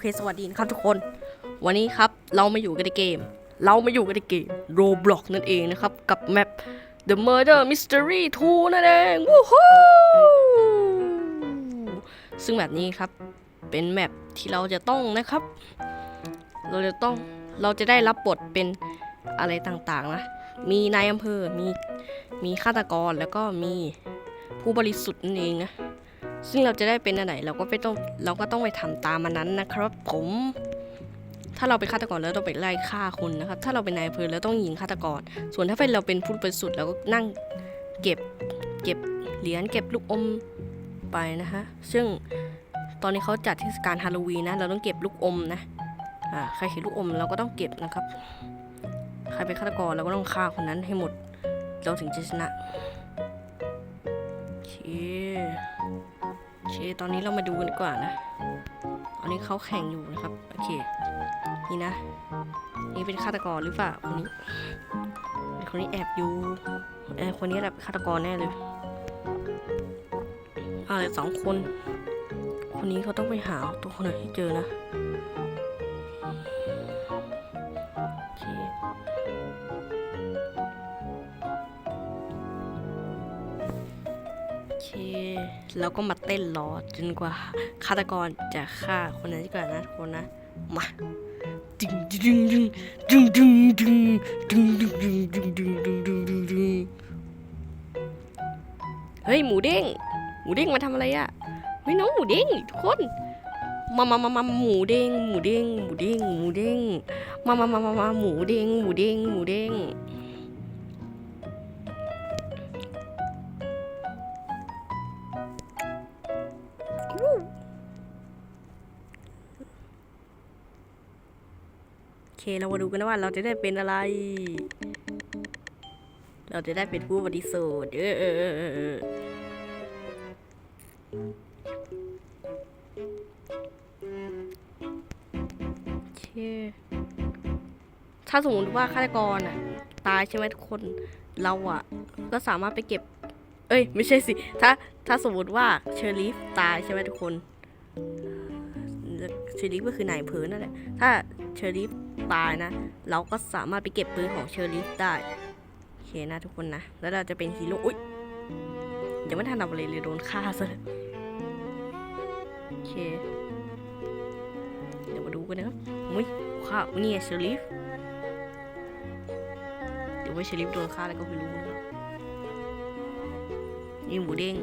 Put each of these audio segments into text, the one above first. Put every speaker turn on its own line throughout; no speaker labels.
เคสวัสดีครับทุกคน วันนี้ครับเรามาอยู่กันในเกม เรามาอยู่กันในเกม Roblox นั่นเองนะครับ กับแมป The Murder Mystery 2 นั่นเองวู้ฮู้ซึ่งแบบนี้ครับเป็นแมปที่เราจะต้องนะครับ เราจะต้องเราจะได้รับบทเป็นอะไรต่างๆนะ มีนายอำเภอมีมีฆาตกรแล้วก็มีผู้บริสุทธิ์นั่นเองนะ ซึ่งเราจะได้เป็นอันไหนเราก็ไปต้องเราก็ต้องไปทำตามมันนั้นนะครับ ผม ถ้าเราเป็นฆาตกรแล้วต้องไปไล่ฆ่าคนนะครับ ถ้าเราเป็นนายอำเภอแล้วต้องยิงฆาตกร ส่วนถ้าเป็นเราเป็นผู้บริสุทธิ์เราก็นั่งเก็บเก็บเหรียญเก็บลูกอมไปนะฮะ ซึ่งตอนนี้เขาจัดเทศกาลฮาโลวีนนะ เราต้องเก็บลูกอมนะ อ่า ใครเห็นลูกอมเราก็ต้องเก็บนะครับ ใครเป็นฆาตกรเราก็ต้องฆ่าคนนั้นให้หมด เราถึงจะชนะโอเค โอเค ตอนนี้เรามาดูกันดีกว่านะ ตอนนี้เขาแข่งอยู่นะครับ โอเค นี่นะ นี่เป็นฆาตกรหรือเปล่าคนนี้เป็นคนนี้แอบอยู่ไออคนนี้แหละฆาตกรแน่เลยอ่าเหลือสองคน คนนี้เขาต้องไปหาตัวคนไหนให้เจอนะ แล้วก็มาเต้นรอจนกว่าฆาตกรจะฆ่าคนนั้นดีกว่านนะทุกคนนะมาดึงดึงดึงดึงดึงดึงดึงดึงดึงดึงดึงดึงดึงดึงดึงเฮ้ยหมูเด้งหมูเด้งมาทำอะไรอะเฮ้ยน้องหมูเด้งทุกคนมามามามาหมูเด้งหมูเด้งหมูเด้งหมูเด้งมามามามามาหมูเด้งหมูเด้งหมูเด้ง เคเรามาดูกันนะว่าเราจะได้เป็นอะไร เราจะได้เป็นผู้บริสุทธิ์เออเออเออเออถ้าสมมติว่าฆาตกรอะ ตายใช่ไหมทุกคนเราอะ ก็สามารถไปเก็บ เอ้ย ไม่ใช่สิ ถ้าถ้าสมมติว่าเชอริฟตายใช่ไหมทุกคนเชอริฟก็คือนายอำเภอนั่นแหละถ้าเชอริฟ ตายนะ เราก็สามารถไปเก็บปืนของเชอริฟได้ โอเคนะทุกคนนะ แล้วเราจะเป็นฮีโร่อุ้ยยังไม่ทันทำอะไรเลยโดนฆ่าซะโอเค เดี๋ยวมาดูกันนะครับอุ้ยฆ่าอุ้ยนี่ไงเชอริฟเดี๋ยวว่าเชอริฟโดนฆ่าแล้วก็ไม่รู้นะนี่หมูเด้ง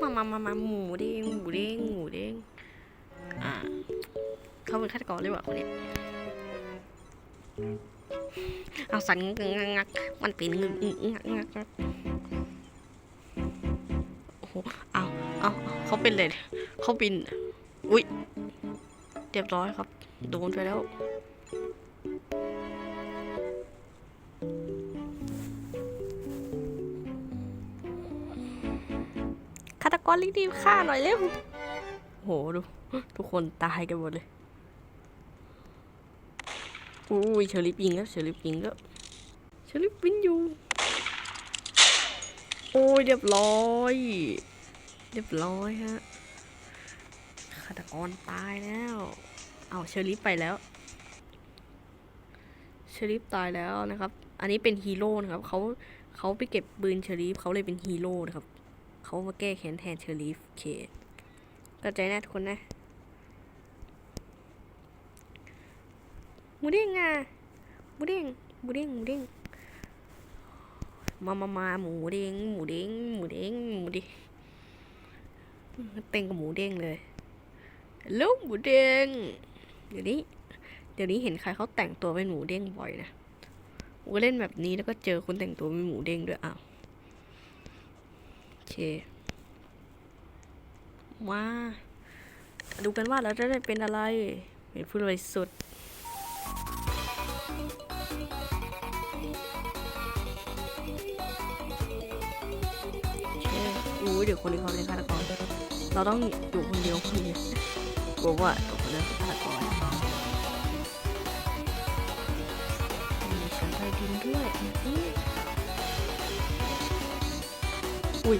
มามามามาหมูเด้งหมูเด้งหมูเด้ง เขาเป็นฆาตกรหรือเปล่าคนเนี้ยเอาสันงักงักมันเป็นงึงงักงักโอ้โหเอาเอาเอาเขาเป็นเลยเขาบิน อุ้ยเรียบร้อยครับ โดนไปแล้วฆาตกรรีบๆฆ่าหน่อยเร็วโหดู ทุกคนตายกันหมดเลย อุ้ยเชอริฟยิงแล้วเชอริฟยิงแล้วเชอริฟวินอยู่โอ้ยเรียบร้อย เรียบร้อยฮะฆาตกรตายแล้ว เอาเชอริฟไปแล้วเชอริฟตายแล้วนะครับ อันนี้เป็นฮีโร่นะครับเขาเขาไปเก็บปืนเชอริฟเขาเลยเป็นฮีโร่นะครับเขามาแก้แค้นแทนเชอริฟเคเข้าใจนะทุกคนนะ หมูเด้งอะหมูเด้งหมูเด้งหมูเด้งมามามาหมูเด้งหมูเด้งหมูเด้งหมูเด้งเต็งกับหมูเด้งเลยลูกหมูเด้งเดี๋ยวนี้เดี๋ยวนี้เห็นใครเขาแต่งตัวเป็นหมูเด้งบ่อยนะผมก็เล่นแบบนี้แล้วก็เจอคนแต่งตัวเป็นหมูเด้งด้วยอ้าวโอเคมาดูกันว่าเราจะได้เป็นอะไรเป็นผู้บริสุทธิ์ เดี๋ยวคนนี้เขาเป็นฆาตกรเราต้องอยู่คนเดียวคนเดียวกลัวว่าตัวคนนั้นเป็นฆาตกรมีชั้นใต้ดินด้วยอื้ออุ้ย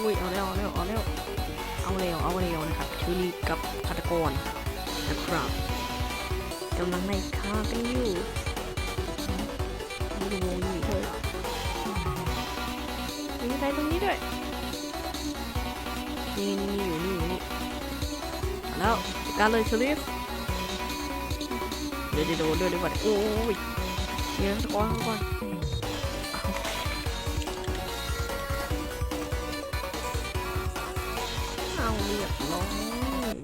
อุ้ยเอาแล้วเอาแล้วเอาแล้วเอาแล้วเอาแล้วนะครับชูรีกับฆาตกรนะครับกำลังไล่ฆ่ากันอยู่ ด้วยนี่นี่นี่อยู่นี่อยู่นี่แล้วการเลยชูรีเดี๋ยวจะโดนด้วยดีกว่าโอ้ยเดี๋ยวฆาตกรฆาตกรเอาเรียบร้อย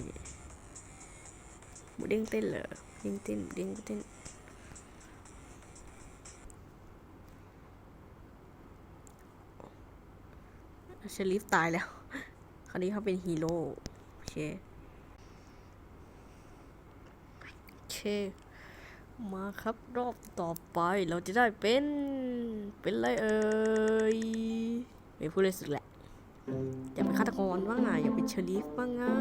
หมูเด้งเต้นเหรอเด้งเต้นเด้งเต้น เชลิฟตายแล้ว คราวนี้เขาเป็นฮีโร่โอเคโอเค มาครับรอบต่อไปเราจะได้เป็น เป็นอะไรเอ่ยไม่พูดเลยสุดแหละอยากเป็นฆาตกรบ้างอะอยากเป็นเชอรีฟบ้างอะ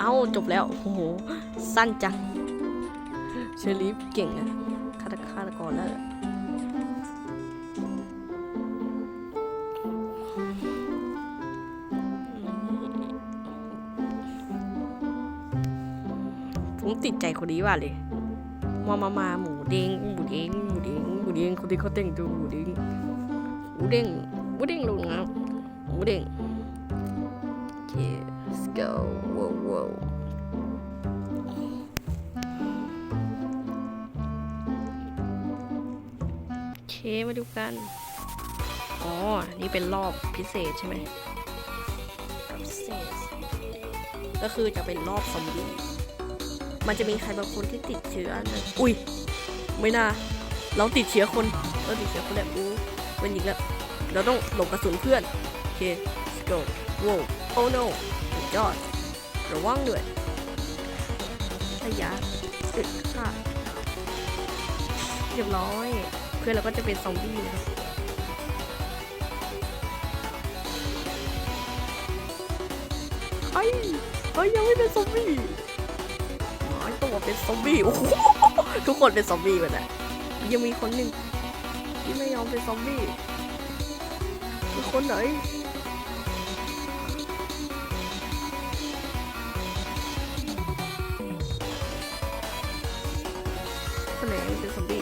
เอาจบแล้ว โอ้โห สั้นจังเชอรีฟเก่งอะ ฆาตกรแล้วผมติดใจคนนี้ว่ะเลยมามามาหมูเด้งหมูเด้งหมูเด้งหมูเด้งคนที่เขาแต่งตัวหมูเด้งหมูเด้งหมูเด้งลงนะหมูเด้งโอเค let's go ว้า เค มาดูกัน อ๋อ นี่เป็นรอบพิเศษใช่ไหมรอบพิเศษ ก็คือจะเป็นรอบซอมบี้มันจะมีใครบางคนที่ติดเชื้อนะอุ้ย ไม่น่า เราติดเชื้อคน เราติดเชื้อคนแล้วอู้เป็นอีกแล้ว เราต้องหลบกระสุนเพื่อน โอเค let's go ว้าว oh no สุดยอด ระวังด้วยระยะอึดค่ะเรียบร้อย เพื่อนเราก็จะเป็นซอมบี้นะครับเฮ้ยเฮ้ยยังไม่เป็นซอมบี้น้อยตัวเป็นซอมบี้โอ้โหทุกคนเป็นซอมบี้หมดอะยังมีคนหนึ่งที่ไม่ยอมเป็นซอมบี้คือคนไหนคนไหนเป็นซอมบี้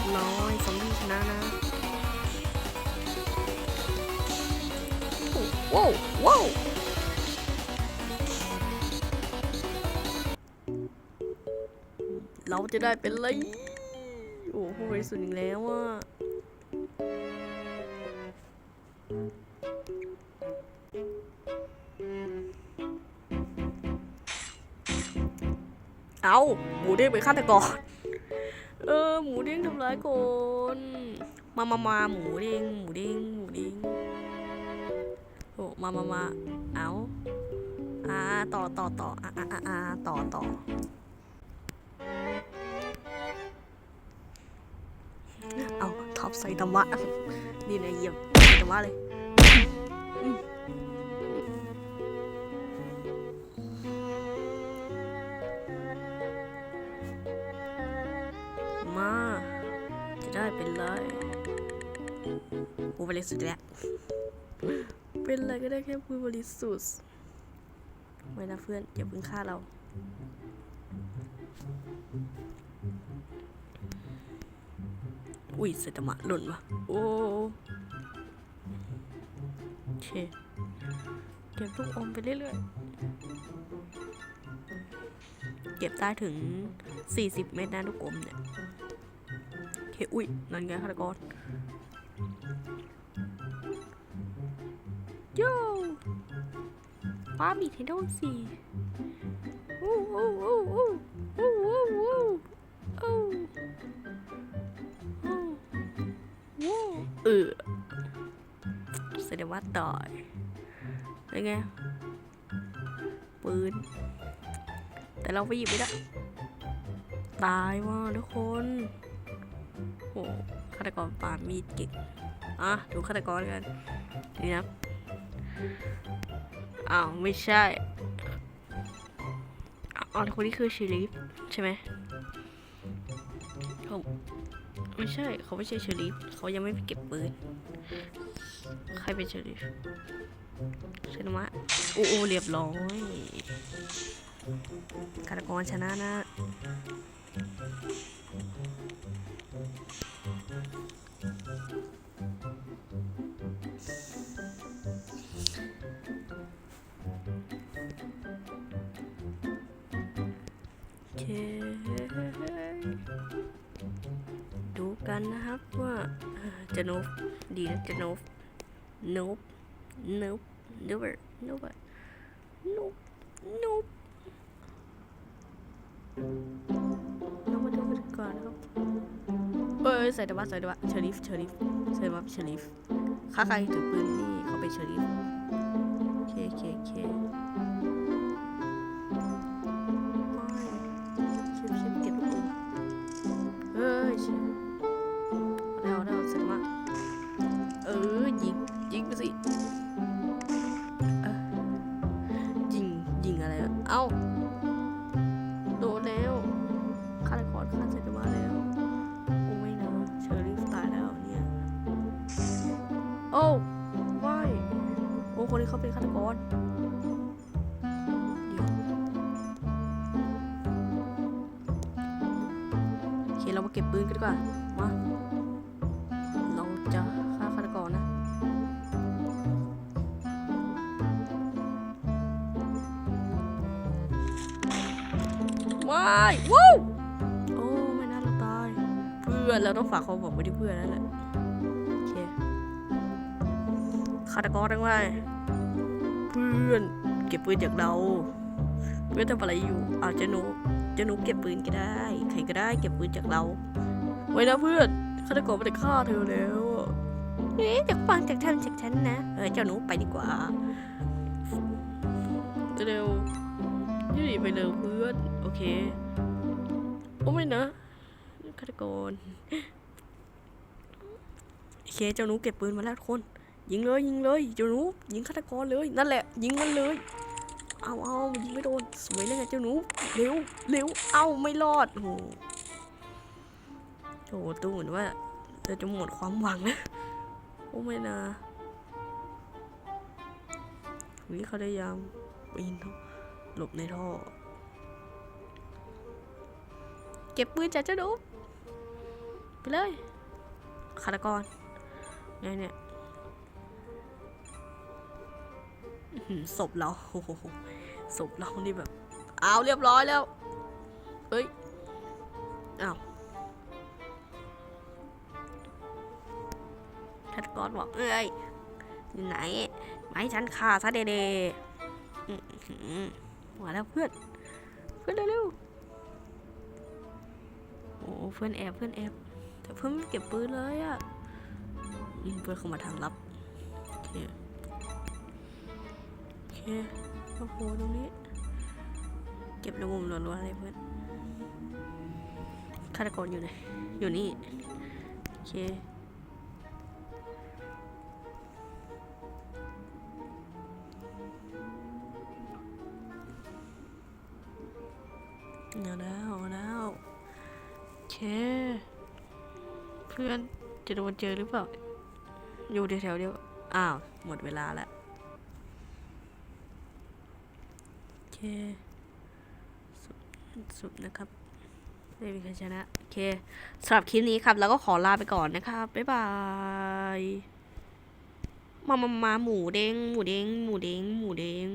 บร้อยซอมบี้ชนะนะว้าวว้าวเราจะได้เป็นไร โอ้โหบริสุทธิ์อีกแล้วอะเอาหมูเด้งเป็นฆาตกร เออหมูเด้งทำร้ายคนมามามาหมูเด้งหมูเด้งหมูเด้งโอ้มามามาเอาอ่าต่อต่อต่ออ่าอ่าอ่าต่อต่อเอาท็อปไซตามะนี่นะเยี่ยมไซตามะเลย เป็นไรกูบริสุทธิ์แล้ว เป็นอะไรก็ได้แค่พูดบริสุทธิ์ไม่นะเพื่อนอย่าเพิ่งฆ่าเรา อุ้ยเซตามะหล่นวะโอ้โอเคเก็บลูกอมไปเรื่อยๆ เก็บได้ถึง 40 เม็ดนะลูกอมเนี่ยโอุ้ยนั่นไงฆาตกรโย่ป้ามีเทนโดสิโอ้โอ้โอ้โอ้โอ้โอ้โอ้โอ้ว้เออแสดงว่าต่อยเป็นไงปืน แต่เราไปหยิบไม่ได้ตายว่ะทุกคน โอ้ฆาตกรปามีดเก่งอะดูฆาตกรกันนี่นะอ้าวไม่ใช่อ๋อคนนี้คือชิลิฟใช่ไหมเขาไม่ใช่เขาไม่ใช่ชอริฟเขายังไม่ไปเก็บปืนใครเป็นชอริฟเชนมะโอ้โอเรียบร้อยฆาตกรชนะนะ ดูกันนะครับว่าเอ่อจะนบดีนะจะนบนบนบนบนบนบนบเรา มาดูกันก่อนะครับเอ้ยใส่ตะวัใส่ตะวัเชอริฟเชอริฟใส่ตะวัเชอริฟข้าใครถือปืนนี่เขาเป็นเชอริฟโอเคโอเคโอเค เรามาเก็บปืนกันดีกว่า มา เราจะฆ่าฆาตกรนะ ว้ายวู้โอ้ไม่น่าเราตาย เพื่อนเราต้องฝากความหวังไว้ที่เพื่อนนั่นแหละ โอเคฆาตกรทั้งหลายเพื่อนเก็บปืนจากเรา เพื่อนทำอะไรอยู่อาจจะหนู จะหนูเก็บปืนก็ได้ ใครก็ได้เก็บปืนจากเรา ไว้นะเพื่อนฆาตกรไม่ได้ฆ่าเธอแล้วเอ๊ะจากฟังจากท่านจากฉันนะ เออเจ้าหนูไปดีกว่าเร็วยี่ไปเลยเพื่อนโอเคโอ้ไม่นะฆาตกรโอเคเจ้าหนูเก็บปืนมาแล้วทุกคน ยิงเลยยิงเลยเจ้าหนูยิงฆาตกรเลยนั่นแหละ ยิงมันเลย เอาเอายิงไม่โดน สวยเลยไงเจ้าหนู เร็วเร็วเอาไม่รอด โอ้โหโอ้โหตู้เหมือนว่าเราจะหมดความหวังนะ โอ้ไม่นะวิเขาได้ยามปีนเขาหลบในท่อ เก็บปืนจากเจ้าหนูไปเลยฆาตกรไงเนี่ยอื้อหื ศพเราศพเรานี่แบบ เอาเรียบร้อยแล้วเอ้ยเอ้าวฆาตกรบอกเอ้ยอยู่ไหนไม้ฉันฆ่าซะเดๆอื้อหือมาแล้วเพื่อน เพื่อนเร็วโอ้เพื่อนแอบเพื่อนแอบแต่เพื่อนไม่เก็บปืนเลยอะอืมเพื่อนเข้ามาทางลับโอเค เคโอ้โหตรงนี้ เก็บในมุมรัวๆเลยเพื่อนฆาตกรอยู่ไหนอยู่นี่ โอเคเอาแล้วเอาแล้วเค เพื่อนจะโดนเจอหรือเปล่า อยู่แถวๆเดียว อ้าว หมดเวลาแล้ว โอเค สุดสุดนะครับไม่มีใครชนะ โอเคสำหรับคลิปนี้ครับแล้วก็ขอลาไปก่อนนะครับ บ๊ายบาย มามามาหมูเด้งหมูเด้งหมูเด้งหมูเด้ง